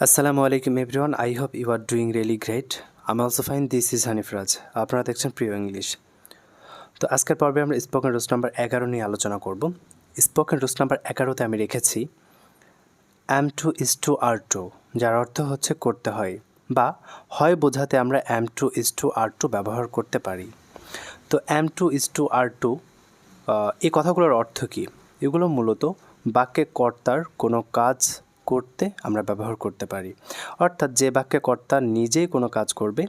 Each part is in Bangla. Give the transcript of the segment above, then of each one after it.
আসসালামু আলাইকুম everyone I hope you are doing really great আমি also fine this is Hanifraj আপনারা দেখছেন প্রিয় ইংলিশ তো আজকের পর্বে আমরা স্পোকেন রুলস নাম্বার এগারো নিয়ে আলোচনা করব। স্পোকেন রুলস নাম্বার এগারোতে আমি রেখেছি am to is to are to যার অর্থ হচ্ছে করতে হয় বা হয় বোঝাতে আমরা am to is to are to ব্যবহার করতে পারি। তো am to is to are to এই কথাগুলোর অর্থ কী? এগুলো মূলত বাক্যে কর্তার কোনো কাজ করতে আমরা ব্যবহার করতে পারি। অর্থাৎ যে বাক্যে কর্তা নিজেই কোনো কাজ করবে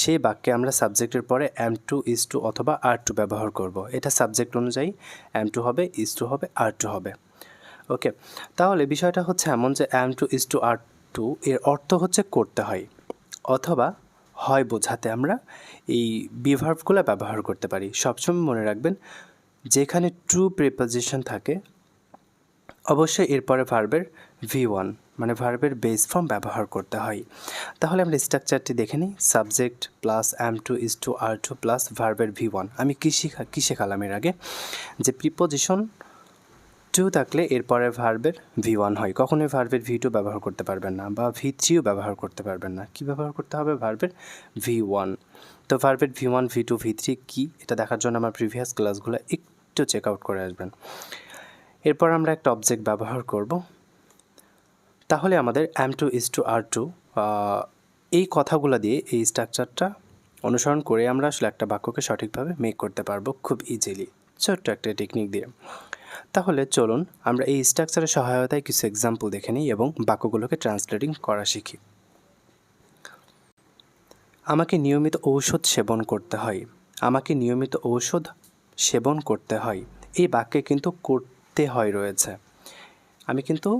সেই বাক্যে আমরা সাবজেক্টের পরে অ্যাম টু ইস টু অথবা আর টু ব্যবহার করব। এটা সাবজেক্ট অনুযায়ী অ্যাম টু হবে ইস টু হবে আর টু হবে। ওকে, তাহলে বিষয়টা হচ্ছে এমন যে am to is to are to এর অর্থ হচ্ছে করতে হয় অথবা হয় বোঝাতে আমরা এই বিভার্ভগুলো ব্যবহার করতে পারি। সবসময় মনে রাখবেন, যেখানে ট্রু প্রিপোজিশন থাকে, অবশ্যই এরপরে ভার্বের ভি ওয়ান মানে ভার্বের বেস ফর্ম ব্যবহার করতে হয়। তাহলে আমরা স্ট্রাকচারটি দেখে নিই। Subject plus am to is to are to plus ভার্বের ভি ওয়ান আমি কী শিখা, কী শেখালাম এর আগে? যে প্রিপোজিশন টু থাকলে এরপরে ভার্বের ভি ওয়ান হয়। কখনোই ভার্বের ভি টু ব্যবহার করতে পারবেন না বা ভি থ্রিও ব্যবহার করতে পারবেন না। কী ব্যবহার করতে হবে? ভার্বের ভি ওয়ান তো ভার্বের V one V two V three কী? এটা দেখার জন্য আমার প্রিভিয়াস ক্লাসগুলো একটু চেক আউট করে আসবেন। এরপর আমরা একটা অবজেক্ট ব্যবহার করব। তাহলে আমাদের am to is to are to এই কথাগুলো দিয়ে এই স্ট্রাকচারটা অনুসরণ করে আমরা আসলে একটা বাক্যকে সঠিকভাবে মেক করতে পারব খুব ইজিলি ছোট্ট একটা টেকনিক দিয়ে। তাহলে চলুন আমরা এই স্ট্রাকচারের সহায়তায় কিছু এক্সাম্পল দেখে নিই এবং বাক্যগুলোকে ট্রান্সলেটিং করা শিখি। আমাকে নিয়মিত ঔষধ সেবন করতে হয়। আমাকে নিয়মিত ঔষধ সেবন করতে হয়। এই বাক্যে কিন্তু করতে হয় রয়েছে। আমি কিন্তু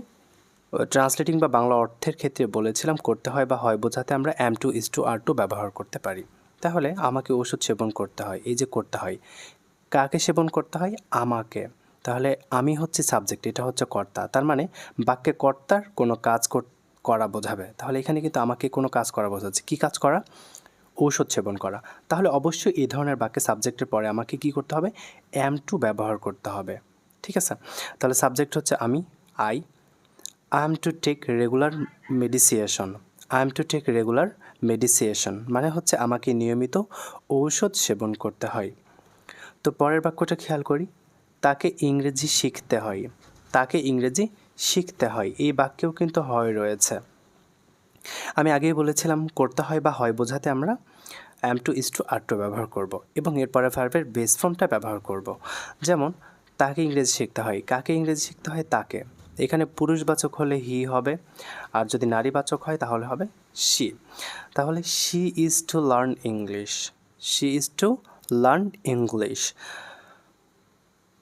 ট্রান্সলেটিং বা বাংলা অর্থের ক্ষেত্রে বলেছিলাম করতে হয় বা হয় বোঝাতে আমরা am to is to are to ব্যবহার করতে পারি। তাহলে আমাকে ওষুধ সেবন করতে হয়, এই যে করতে হয়। কাকে সেবন করতে হয়? আমাকে। তাহলে আমি হচ্ছে সাবজেক্ট এটা হচ্ছে কর্তা। তার মানে বাক্যে কর্তার কোনো কাজ করা বোঝাবে। তাহলে এখানে কিন্তু আমাকে কোনো কাজ করা বোঝাচ্ছে। কী কাজ করা? ঔষধ সেবন করা। তাহলে অবশ্যই এই ধরনের বাক্যে সাবজেক্টের পরে আমাকে কি করতে হবে? অ্যাম টু ব্যবহার করতে হবে। ঠিক আছে? তাহলে সাবজেক্ট হচ্ছে আমি I I am to take regular medication I am to take regular medication মানে হচ্ছে আমাকে নিয়মিত ঔষধ সেবন করতে হয়। তো পরের বাক্যটা খেয়াল করি। তাকে ইংরেজি শিখতে হয়। তাকে ইংরেজি শিখতে হয়। এই বাক্যেও কিন্তু হয় রয়েছে। আমি আগেই বলেছিলাম, করতে হয় বা হয় বোঝাতে আমরা am to is to are to ব্যবহার করব। এবং এরপরে ভার্বের বেস ফর্মটা ব্যবহার করব। যেমন, তাকে ইংরেজি শিখতে হয়। কাকে ইংরেজি শিখতে হয়? তাকে। এখানে পুরুষবাচক হলে হি হবে, আর যদি নারীবাচক হয় তাহলে হবে শি। তাহলে she is to learn English, she is to learn English.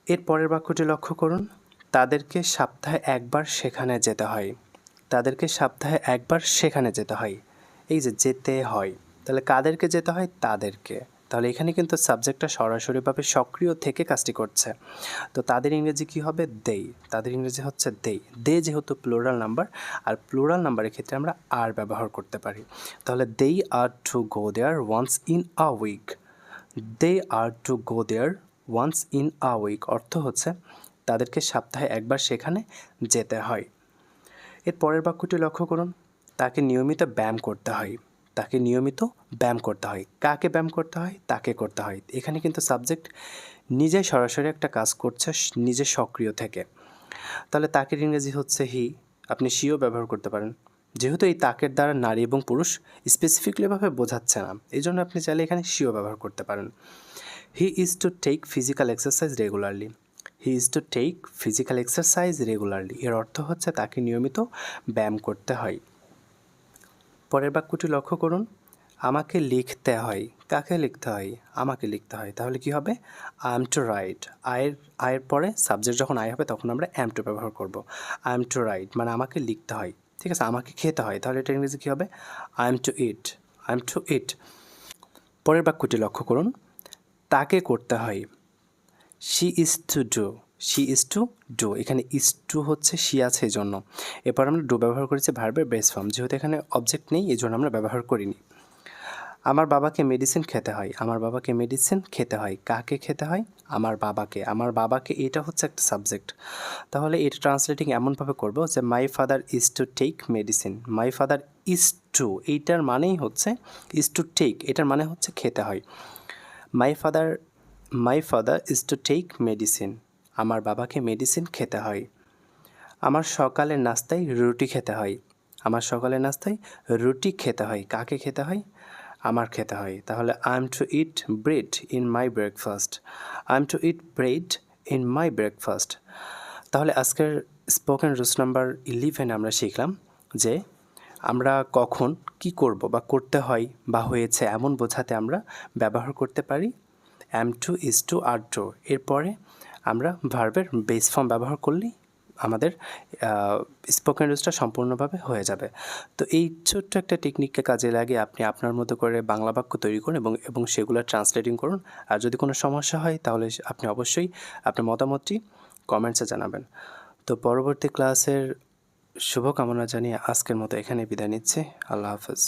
এর পরের বাক্যটি লক্ষ্য করুন, তাদেরকে সপ্তাহে একবার সেখানে যেতে হয়, তাদেরকে সপ্তাহে একবার সেখানে যেতে হয়, এই যে যেতে হয়, তাহলে কাদেরকে যেতে হয়? তাদেরকে। তাহলে এখানে কিন্তু সাবজেক্টটা সরাসরিভাবে সক্রিয় থেকে কাজটি করছে। তো তাদের ইংরেজি কী হবে? দেই তাদের ইংরেজি হচ্ছে দেই দে যেহেতু প্লোরাল নাম্বার আর প্লোরাল নাম্বারের ক্ষেত্রে আমরা আর ব্যবহার করতে পারি। তাহলে they are to go there once in a week they are to go there once in a week অর্থ হচ্ছে তাদেরকে সপ্তাহে একবার সেখানে যেতে হয়। এর পরের বাক্যটি লক্ষ্য করুন। তাকে নিয়মিত ব্যায়াম করতে হয়। তাকে নিয়মিত ব্যায়াম করতে হয়। কাকে ব্যায়াম করতে হয়? তাকে করতে হয়। এখানে কিন্তু সাবজেক্ট নিজে সরাসরি একটা কাজ করছে, নিজে সক্রিয় থেকে। তাহলে তাকের ইংরেজি হচ্ছে হি। আপনি সিও ব্যবহার করতে পারেন। যেহেতু এই তাকের দ্বারা নারী এবং পুরুষ স্পেসিফিকলিভাবে বোঝাচ্ছে না। এই জন্য আপনি চাইলে এখানে সিও ব্যবহার করতে পারেন। He is to take physical exercise regularly he is to take physical exercise regularly এর অর্থ হচ্ছে তাকে নিয়মিত ব্যায়াম করতে হয়। পরের বাক্যটি লক্ষ্য করুন। আমাকে লিখতে হয়। কাকে লিখতে হয়? আমাকে লিখতে হয়। তাহলে কি হবে? আই এম টু রাইট আয়ের আয়ের পরে সাবজেক্ট যখন আয় হবে তখন আমরা অ্যাম টু ব্যবহার করব। আই এম টু রাইট মানে আমাকে লিখতে হয়। ঠিক আছে? আমাকে খেতে হয়। তাহলে এটা ইংরেজি কী হবে? I am to eat I am to eat পরের বাক্যটি লক্ষ্য করুন। তাকে করতে হয়। She is to do she is to do এখানে ইজ টু হচ্ছে শি আছে এই জন্য এরপর আমরা ডু ব্যবহার করেছি ভার্বের বেস ফর্ম যেহেতু এখানে অবজেক্ট নেই এই জন্য আমরা ব্যবহার করিনি। আমার বাবাকে মেডিসিন খেতে হয়। আমার বাবাকে মেডিসিন খেতে হয়। কাকে খেতে হয়? আমার বাবাকে। আমার বাবাকে এটা হচ্ছে একটা সাবজেক্ট তাহলে এটা ট্রান্সলেটিং এমনভাবে করব যে my father is to take medicine my father is to এইটার মানেই হচ্ছে ইজ টু টেক এটার মানে হচ্ছে খেতে হয়। My father my father is to take medicine আমার বাবাকে মেডিসিন খেতে হয়। আমার সকালের নাস্তায় রুটি খেতে হয়। আমার সকালের নাস্তায় রুটি খেতে হয়। কাকে খেতে হয়? আমার খেতে হয়। তাহলে I am to eat bread in my breakfast I am to eat bread in my breakfast তাহলে আজকের স্পোকেন রুলস নাম্বার ইলেভেন আমরা শিখলাম যে আমরা কখন কি করব বা করতে হয় বা হয়েছে এমন বোঝাতে আমরা ব্যবহার করতে পারি। Am to is to are to এরপরে আমরা ভার্বের বেস ফর্ম ব্যবহার করলেই আমাদের স্পোকেন রুলসটা সম্পূর্ণভাবে হয়ে যাবে। তো এই ছোট্ট একটা টেকনিককে কাজে লাগে আপনি আপনার মতো করে বাংলা বাক্য তৈরি করুন এবং এবং সেগুলো ট্রান্সলেটিং করুন। আর যদি কোনো সমস্যা হয় তাহলে আপনি অবশ্যই আপনার মতামতটি কমেন্টসে জানাবেন। তো পরবর্তী ক্লাসের শুভকামনা জানিয়ে আজকের মতো এখানে বিদায় নিচ্ছি। আল্লাহ হাফেজ।